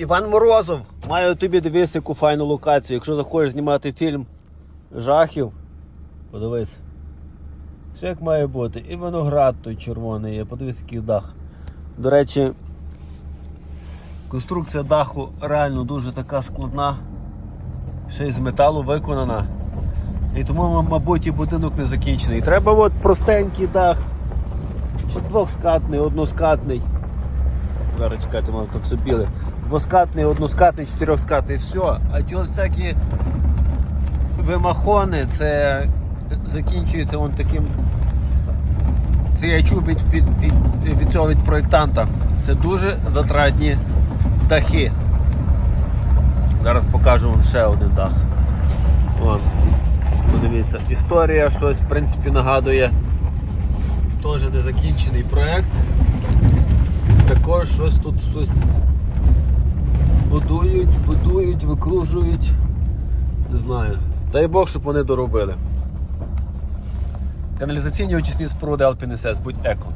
Іван Морозов, маю тобі дивись яку файну локацію. Якщо захочеш знімати фільм жахів, подивись. Все як має бути. І виноград той червоний є, подивись, який дах. До речі, конструкція даху реально дуже така складна, ще й з металу виконана. І тому, мабуть, і будинок не закінчений. Треба от простенький дах. Чи двохскатний, односкатний. Зараз чекайте, мав так собіли. Двоскатний, односкатний, чотирьохскатний, все. А ті всякі вимахони, це закінчується вон таким. Це я чув від, від, від, від цього від проєктанта. Це дуже затратні дахи. Зараз покажу вам ще один дах. Вон. Подивіться, історія щось в принципі нагадує. Теж незакінчений проєкт. Також щось тут щось будують, будують, викружують. Не знаю. Дай Бог, щоб вони доробили. Каналізаційні очисні споруди Alpine будь еко.